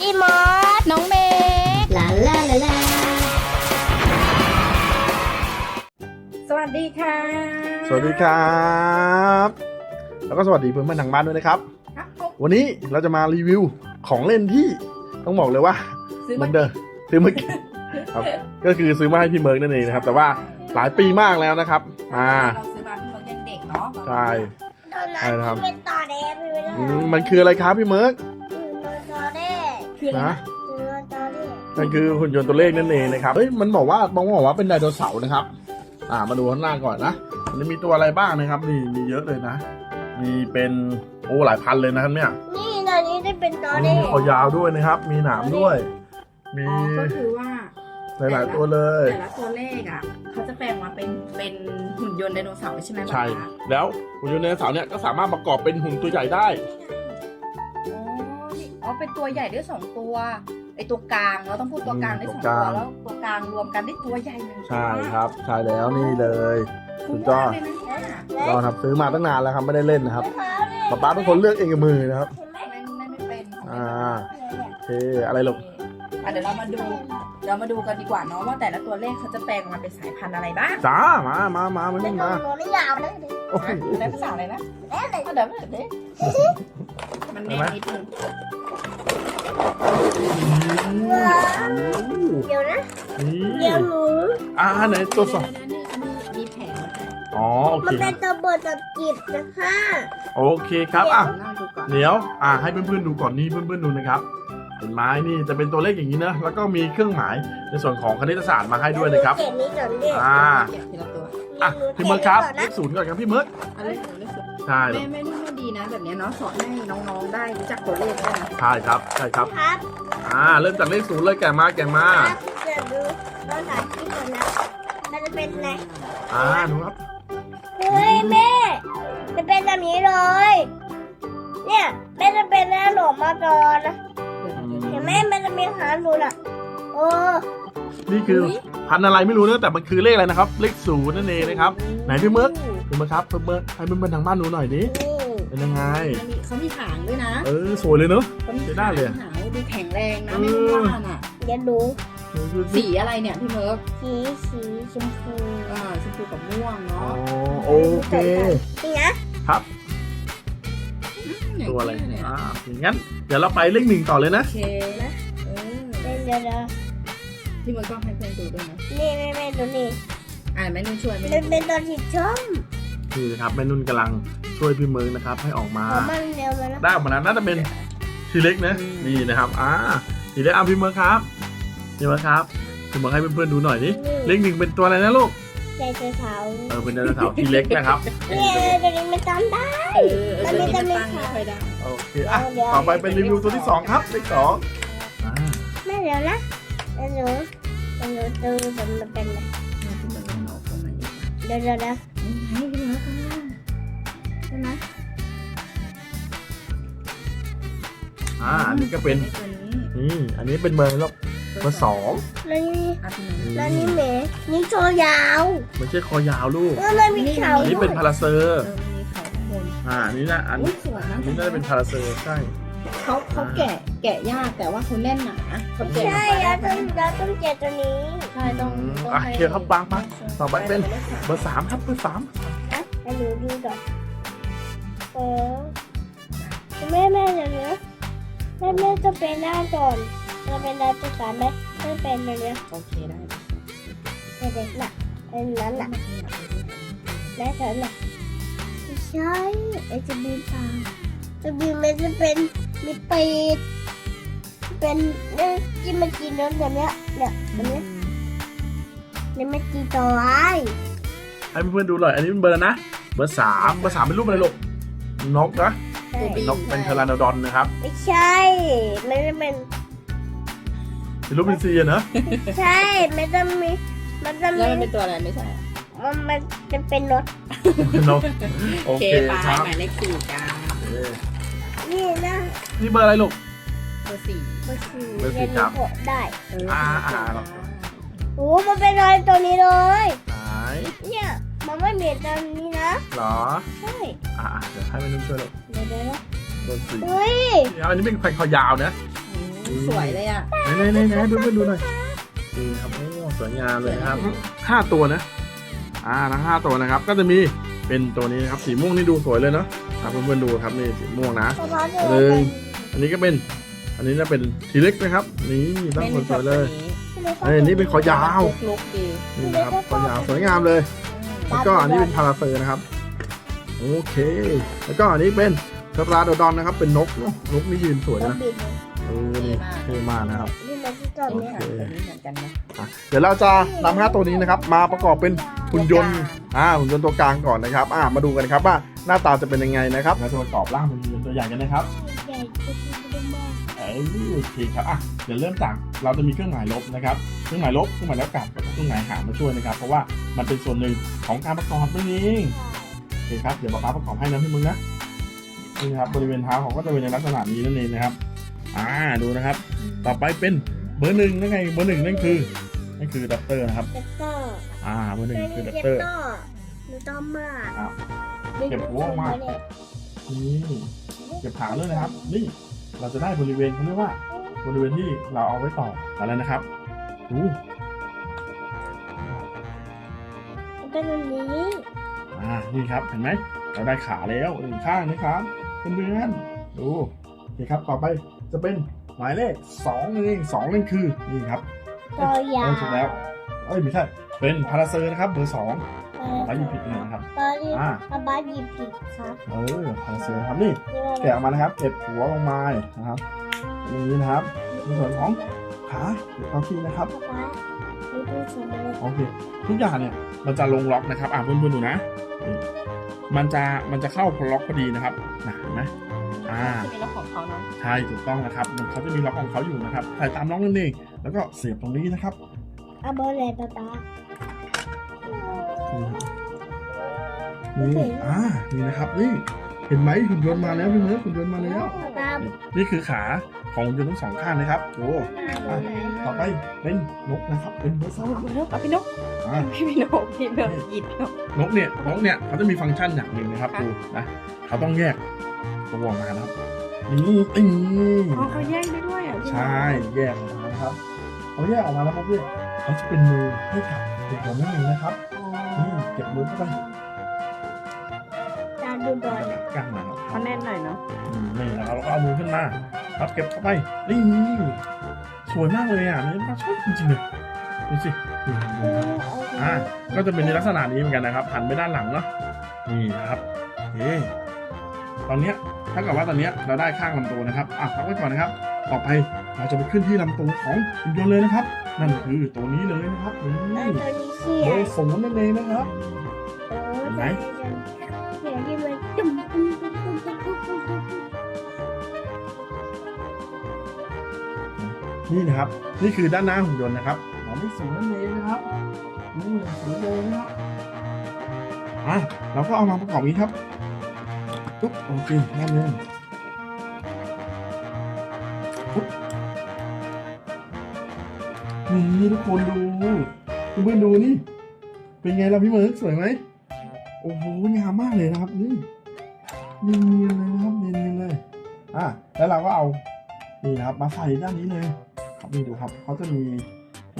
พี่มอสน้องเมย์ลาลาลาลาสวัสดีค่ะสวัสดีครับ แล้วก็สวัสดีเพื่อนๆทางบ้านด้วยนะครับ ครับผมวันนี้เราจะมารีวิวของเล่นที่ต้องบอกเลยว่าซื้อเหมืมาอนเดิมซื้อเมื่อกี้ครับ ก็คือซื้อมาให้พี่เมิร์กนั่นเองนะครับ แต่ว่าหลายปีมากแล้วนะครับ อ่า เราซื้อมาพี่เขายังเด็กเนาะใช่ ตอนนั้นใช่ครับ ที่เป็นต่อแดงพี่ไม่ได้อืมมันคืออะไรครับพี่เมิร์กคือต่อแดง คืออะไรนะนะคือต่อแดงมันคือหุ่นยนต์ตัวเลขนั่นเองนะครับ เฮ้ย มันบอกว่าบางคนบอกว่าเป็นไดโนเสาร์นะครับ อ่า มาดูข้างล่างก่อนนะ มันจะมีตัวอะไรบ้างนะครับ นี่มีเยอะเลยนะ มีเป็นโอ้หลายพันเลยนะครับเนี่ยนี่ตอนนี้ได้เป็นต่อแดมีงคอยาวด้วยนะครับ มีหนามด้วย มีอ๋อก็คือว่าหลายๆตัวเลย แต่ละตัวเลขอะเขาจะแปลงมาเป็นเป็นหุ่นยนต์ไดโนเสาร์ใช่ไหมใช่ ป๊าแล้วหุ่นยนต์ไดโนเสาร์เนี่ยก็สามารถประกอบเป็นหุ่นตัวใหญ่ได้อ๋อนี่อ๋อ เป็นตัวใหญ่ด้วยสองตัวไอตัวกลางเราต้องพูดตัวกลางได้สองตัวตัวกลางแล้วตัวกลางรวมกันได้ตัวใหญ่หนึ่งตัวใช่ครับใช่แล้วนี่เลยสุคุ้มดยอมากดเลยนะเนี่ยเราครับซื้อมาตั้งนานแล้วครับไม่ได้เล่นนะครับป๊าป๊าเป็นคนเลือกเองกับมือนะครับเห็นไหมไม่ไม่ไม่เป็นอ่าโอเคอะไรหรอกอะเดี๋ยวเรามาดูเรามาดูกันดีกว่าเนาะว่าแต่ละตัวเลขเขาจะแปลงมาเป็นสายพันธุ์อะไรบ้างจ้ามามามามาเป็นี่นมาตัวไม่ยาวนะโอ้โหได้ภาษาอะไรนะแล้วเลยเอาเดี๋ยวเดี๋ยวมันแน่นนิดนึง เดี๋ยวนะนี่เดี๋ยวหนูอ่าไหนตัวสองมีแผงอ๋อโอมันเคเป็นตัวเบิดตัวจิบนะคะโอเคครับอะน่าดูก่อนเดี๋ยวอ่าให้เพื่อนๆดูก่อนนี่เพื่อนๆดูนะครับเห็นไหมนี่จะเป็นตัวเลขอย่างนี้นะแล้วก็มีเครื่องหมายในส่วนของคณิตศาสตร์มาให้ด้วยนะครับเก็บนี้ก่อนดิอ่า เก็บทีละตัวอะพี่เมิร์กครับเลขศูนย์ก่อนครับพี่เมิร์กอันเลขศูนย์เลขศูนย์ใช่แม่แม่นุ่นว่า ดีนะแบบเนี้ยเนาะสอนให้น้องๆได้รู้จักตัวเลขด้วยนะใช่ครับใช่ครับครับอ่าเริ่มจากเลขศูนย์เลยแกะมาแกะมาครับเดี๋ยวดูเราถ่ายคลิปก่อนนะมันจะเป็นไงอ่าดูครับเฮ้ยแม่จะเป็นแบบนี้เลย เนี่ยแม่จะเป็นแม่หนมมาก่อนนะเห็นไหมมันจะมีหางดูน่ะโอ้นี่คือพันอะไรไม่รู้นะแต่มันคือเลขอะไรนะครับ เลขศูนย์นั่นเองนะครับ ไหนพี่เมิร์กพี่เมิร์กครับพี่เมิร์กให้เพื่อนๆทางบ้านดูหน่อยดินี่ เป็นยังไงเขามีหางด้วยนะเออสวยเลยเนอะ เขามีใช้ได้เลยหางดูแข็งแรงนะเออไม่รู้ว่าน่ะ เดี๋ยวดูดูดูสิสีอะไรเนี่ยพี่เมิร์กสีสีชมพูอ่าชมพูกับม่วงอ๋อเนาะโอเค นี่นะครับ ตัวอะไรเนี่ยอ่าอย่างงั้น เดี๋ยวเราไปเลขหนึ่งต่อเลยนะ โอเคนะเออเดี๋ยวเดี๋ยวเดี๋ยวพี่เมิร์กต้องให้เพื่อนดูด้วยนะนี่แม่แม่ดูนี่อ่าแม่นุ่นช่วยแม่เป็นุ่นนเป็นตัวสีส้ม นี่นะครับแม่นุ่นกำลังช่วยพี่เมิร์กนะครับ ให้ออกมาของมันเร็วมานะได้ออกมาแล้วน่าจะเป็นทีเล็กนะนี่นะครับอ่าทีเล็กเอาพี่เมิร์กครับพี่เมิร์กครับพี่เมิร์กให้เพื่อนๆดูหน่อยดิเลขหนึ่งเป็นตัวอะไรนะลูกใจเท้าเท้าเออเป็นไดโนเสาร์ทีเล็กนะครับเนี่ยตัวนี้มันจำได้ เออเออตัวนี้มันตั้งไม่ค่อยได้โอเคอะต่อไปเป็นรีวิวตัวที่สองครับเลขสองอ่าแม่เดี๋ยวนะเดี๋ยวหนูเดี๋ยวหนูดูมันเป็นอะไรอ่าพี่เมิร์กเอาออกตรงไหนอีกเดี๋ยวเดี๋ยวเดี๋ ยวให้พี่เมิร์กข้างล่างใช่ไหมอ่าอันนี้ก็เป็นตัวนี้นี่อันนี้เป็นเบอร์แล้วเบอร์สองแล้วนี่อะพี่เมิร์กแล้วนี่เหมนี่โชว์ยาวไม่ใช่คอยาวลูก แล้วมันมีเขาอันนี้เป็นพาราเซอเอร์อมันมีเขาข้างบนอ่าอันนี้นะอัน อุ้ยสวยนะ อันนี้น่าจะเป็นพาราเซอร์ใช่ เขาเขาแกะแกะยากแต่ว่าเขาแน่นหนาเขาแกะใช่แล้วต้องเราต้องเจอตัวนี้ใช่ต้องต้องอะให้เคียร์ครับบางปะต่อไปเป็น เบอร์สามครับเบอร์สามนะให้หนูดูก่อนเออแม่แม่เดี๋ยวนะแม่แม่จะเป็นหน้าก่อนจะเป็นหน้าตัวสามไหมไม่เป็นเลยเนี่ยโอเคได้เด็กๆน่ะเป็นนั้นน่ะแม่ฉันน่ะไม่ใช่ไอจะบีนตาจะบีนมันจะเป็น มีปีดเป็นเนี่ยที่มันกินน้ำแบบเนี้ยเนี่ยแบบเนี้ยเนี่ยมันกินตัวไอ้ให้เพื่อนๆดูหน่อย อันนี้เป็นเบอร์นะ เบอร์สามเบอร์สามเป็นรูปอะไรลูก นกนะใช่นกเป็นเทอราโนดอนนะครับ ไม่ใช่มันจะเป็นเป็นรูปเป็นซีอะเนอะใช่ มันจะมี มันจะแล้วมีมันเป็นตัวอะไรไม่ใช่ มันมันจะเป็นรถนกโอเคไปครับหมายเลขสี่จ้าเออ นี่นะนี่เบอร์อะไรลูก เบอร์สี่เบอร์สี่เบอร์สี่เรียนครับรู้ได้เอออ่าอ่าโอ้มันเป็นรอยตัวนี้เลย ไหนเนี่ยมันไม่เหมือนตอนนี้นะ เหรอ ใช่อ่าเดี๋ยวให้แม่นุ่นช่วยลูกเดี๋ยวเดี๋ยวนะเบอร์สี่เฮ้ยอันนี้เป็นแขวนคอยาวนะ อืม สวยเลยอะไหนไหนไหนดูดูดูหน่อยนี่ครับโอ้สวยงามเลยนะครับห้าตัวนะ อ่าทั้งห้าตัวนะครับ ก็จะมีเป็นตัวนี้นะครับสีม่วงนี่ดูสวยเลยเนาะ อะเพื่อนๆดูครับนี่สีม่วงนะเพราะว่าเธอหนึ่งอันนี้ก็เป็น อันนี้จะเป็นทีเล็กนะครับ นี่ตั้งไม่สมีชอวบยๆตัเลวยนี้เอ้ยอันนี้เป็นคอยาวลุกๆดีนี่นะครับคอยาวสวยงามเลยแล้วก็อันนี้เป็นพาราเซอร์นะครับโอเค แล้วก็อันนี้เป็นสปราโดดอนนะครับ เป็นนกเนอะนกนี่ยืนสวยก็นะบินเออนี่เท่มากนะครับ นี่มันที่ตอนนี่เนี้ยค่ะตัวนี้เหมือนกันนะอะเดี๋ยวเราจะนำห้าตัวนี้นะครับ มาประกอบเป็นหุ่นยนต์อ่าหุ่นยนต์ตัวกลางก่อนนะครับอ่ามาดูกันครับว่าหน้าตาจะเป็นยังไงนะครับเราจะประกอบร่างเป็นหุ่นยนต์ตัวใหญ่กันนะครับ ใหญ่ที่สุดในโลกเอ้ยโอเคครับอะเดี๋ยวเริ่มจากเราจะมีเครื่องหมายลบนะครับ เครื่องหมายลบ เครื่องหมายแล้วกลับแล้วก็เครื่องหมายหารมาช่วยนะครับ เพราะว่ามันเป็นส่วนหนึ่งของการประกอบนั่นเองโอเคครับ เดี๋ยวป๊าป๊าประกอบให้นะพี่มึงนะ นี่นะครับบริเวณเท้าของก็จะเป็นในลักษณะนี้นั่นเองนะครับ อ่าดูนะครับ ต่อไปเป็นเบอร์หนึ่งนั่นไงเบอร์หนึ่งนั่นคือนั่นคือดับเตอร์นะครับเจ็บต่ออ่าเบอร์หนึ่งคือเจ็ดับบเตอร์ต่อหนูต้องมากอ้าวเก็บหัวออกมา นี่เก็บฐานด้วยนะครับ นี่เราจะได้บริเวณเขาเรียกว่า บริเวณที่เราเอาไว้ต่ออะไรนะครับดูมันเป็นแบบนี้อ่านี่ครับเห็นไหมเราได้ขาแล้วหนึ่งข้างนะครับเพื่อนๆดูนี่ครับต่อไป จะเป็นหมายเลขสองนั่นเองสองนั่นคือนี่ครับตัวยาเออถูกแล้ว เอ้ยไม่ใช่ เป็นพาราเซอร์นะครับเบอร์สองไปหยิบผิดเลยนะครับตอนนี้อ่าอาบ้าหยิบผิดครับ เออพาราเซอร์ครับนี่แกะออกมานะครับเก็บหัวลงมานะครับอย่างนี้นะครับในส่วนของขาเก็บเข้าที่นะครับป๊าป๊าดูดูสวยเลยโอเคทุกอย่างเนี่ยมันจะลงล็อกนะครับ อ่าเพื่อนๆดูนะนี่มันจะมันจะเข้าล็อกพอดีนะครับนะเห็นไหม อ่าที่เป็นรถของเขาเนาะใช่ถูกต้องนะครับมันเขาจะมีล็อกของเขาอยู่นะครับใส่ตามล็อกนั่นเองแล้วก็เสียบตรงนี้นะครับเอาเบอร์เลยป๊าป๊านี่นะครับนี่อ่านี่นะครับนี่เห็นไหมหุ่นยนต์มาแล้วพี่เมิร์ฟหุ่นยนต์มาแล้วป๊าป๊านี่นี่คือขาของหุ่นยนต์ทั้งสองข้างนะครับโอ้อ่าต่อไปเป็นนกนะครับ เป็นเบอร์สองเอาเริ่มเอาพี่นกอ่าพี่นกพี่เบลหยิบพี่นกนกเนี่ยนกเนี่ยเขาจะมีฟังก์ชันอย่างหนึ่งนะครับค่ะดูนะเขาต้องแยก ตัวออกมานะครับนี่อือ๋อเขาแยกได้ด้วยอะพี่นกใช่แยกออกมานะครับเขาแยกออกมาแล้วครับเนี่ยเขาจะเป็นมือให้กับเด็กคนนั่นเองนะครับอ๋อนี่เก็บมือเข้าไปตาดูบอลกันมาครับเขาแน่นหน่อยเนาะอืมนี่นะครับแล้วก็เอามือขึ้นมาครับเก็บเข้าไปนี่สวยมากเลยอะนี่น่าชอบจริงๆเลยดูสินี่เออเอาอ่าก็จะเป็นในลักษณะนี้เหมือนกันนะครับหันไปด้านหลังเนาะนี่นะครับโอเค ตอนเนี้ยถ้ากับว่าตอนเนี้ยเราได้ข้างลำตัวนะครับอะพักไว้ก่อนนะครับ ต่อไปเราจะไปขึ้นที่ลำตัวของหุ่นยนต์เลยนะครับ นั่นคือตัวนี้เลยนะครับนี่เอาตัวนี้เขียเบอนร์ศูนย์นั่นเองนะครับเออเห็นไหม เขียนที่มันจุ่มจุ่มจุ่มจุ่มจุ่มจุ่มจุ่มจุ่มนี่นะครับ นี่คือด้านหน้าหุ่นยนต์นะครับหมายเลขศูนย์นั่นเองนะครับนี่ศูนย์เลยนะครับอะเราก็เอามาประกอบอย่างนี้ครับ ปุ๊บโอเคแน่นเลยปุ๊บนี่ทุกคนดูคุณเพื่อนดูนี่ เป็นไงล่ะพี่เมิร์กสวยไหมโอ้โหงามมากเลยนะครับนี่เนียนๆเลยนะครับเนียนๆเลยอะแล้วเราก็เอานี่นะครับมาใส่ด้านนี้เลย ครับนี่ดูครับเขาจะมี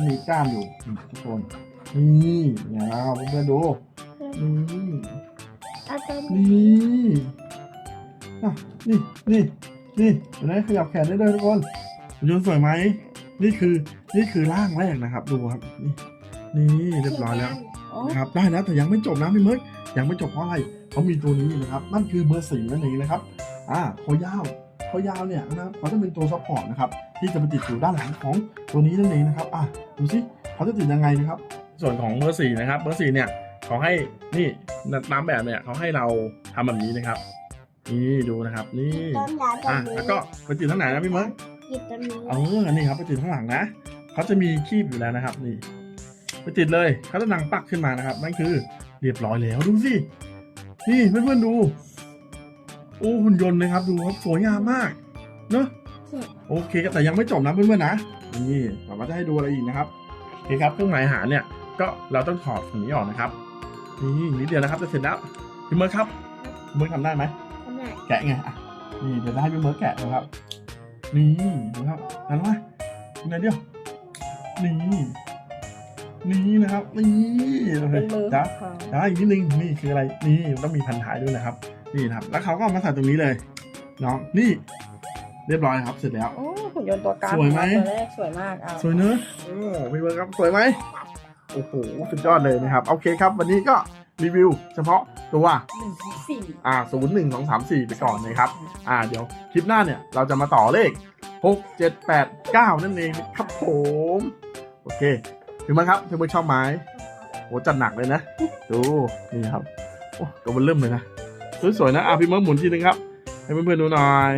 มีกล้ามอยู่นี่ทุกคนนี่เนี่ยนะครับเพื่อนๆดูนี่เอาตัวนี้นี่ อะนี่นี่นี่เห็นไหมขยับแขนได้เลยทุกคนยนต์สวยไหมนี่คือนี่คือร่างแรกนะครับ ดูครับ นี่นี่เรียบร้อยแล้วอ๋อนะครับได้แล้วแต่ยังไม่จบนะพี่เมิร์กยังไม่จบเพราะอะไรเขามีตัวนี้นะครับ นั่นคือเบอร์สี่นั่นเองนะครับอ่าคอยาวคอยาวเนี่ยนะครับเขาจะเป็นตัวซัพพอร์ตนะครับที่จะไปติดอยู่ด้านหลังของตัวนี้นั่นเองนะครับอะดูสิเขาจะติดยังไงนะครับ ส่วนของเบอร์สี่นะครับเบอร์สี่เนี่ยเขาให้นี่ตามแบบเนี่ยเขาให้เราทำแบบนี้นะครับ นี่ดูนะครับ นี่ต้นยาตัวอะนี้แล้วก็ไปติดทั้งไหนนะพี่เมิร์กหยิบตัวนี้เออนี่ครับไปติดข้างหลังนะเขาจะมีคีบอยู่แล้วนะครับ นี่ ไปติดเลยเขาจะดังปักขึ้นมานะครับนั่นคือ เรียบร้อยแล้วดูสินี่เพื่อนๆดู โอ้หุ่นยนต์เลยครับ ดูครับสวยงามมากเนอะโอเคครับแต่ยังไม่จบนะเพื่อนๆนะนี่เราก็จะให้ดูอะไรอีกนะครับโอเคครับเครื่องหมายอาหารเนี่ย ก็เราต้องถอดฝั่งนี้ออกนะครับนี่นิดเดียวนะครับจะเสร็จแล้วพี่เมิร์กครับพี่เมิร์กทำได้ไหมทำไม แกะไงอะนี่เดี๋ยวจะให้พี่เมิร์กแกะนะครับ นี่นะครับอันว่าไงเดียวนี่นี่นะครับนี่โอเคเป็นมือจ้าของเขาจ้าอีกนิดนึงนี่คืออะไรนี่ต้องมีพันท้ายด้วยนะครับ นี่นะครับ แล้วเขาก็เอามาใส่ตรงนี้เลยน้องนี่ เรียบร้อยครับเสร็จแล้วโอ้หุ่นยนต์ตัวกลางสวยไหมของเราตัวแรกสวยมากเอาสวยเนอะโอ้พี่เบิร์ดครับสวยไหมโอ้โหสุดยอดเลยนะครับโอเคครับ วันนี้ก็รีวิวเฉพาะ ตัวหนึ่งถึงสี่อ่าศูนย์หนึ่งสองสามสี่ไปก่อนนะครับ อ่า เดี๋ยวคลิปหน้าเนี่ยเราจะมาต่อเลขหกเจ็ดแปดเก้านั่นเองครับผม โอเคถึงไหมครับพี่เบิร์ดชอบไหมโหจัดหนักเลยนะ ดูนี่ครับโอ้ตัวมันเริ่มเลยนะสวยๆนะอะพี่เบิร์ดหมุนทีนึงครับ ให้เพื่อนๆดูหน่อย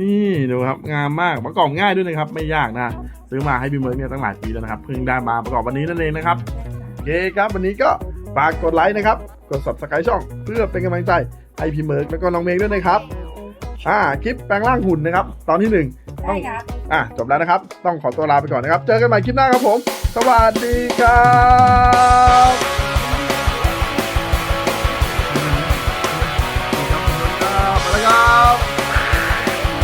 นี่ดูครับงามมากประกอบง่ายด้วยนะครับ ไม่ยากนะซื้อมาให้พี่เบิร์ดเนี่ยตั้งหลายปีแล้วนะครับเพิ่งได้มาประกอบวันนี้นั่นเองนะครับโอเคครับ วันนี้ก็ฝากกดไลค์นะครับ กด subscribe ช่อง เพื่อเป็นกำลังใจให้พี่เมิร์กแล้วก็น้องเมย์ด้วยนะครับ อ่าคลิปแปลงร่างหุ่นนะครับ ตอนที่หนึ่งใช่ครับ อะจบแล้วนะครับ ต้องขอตัวลาไปก่อนนะครับ เจอกันใหม่คลิปหน้าครับผม สวัสดีครับ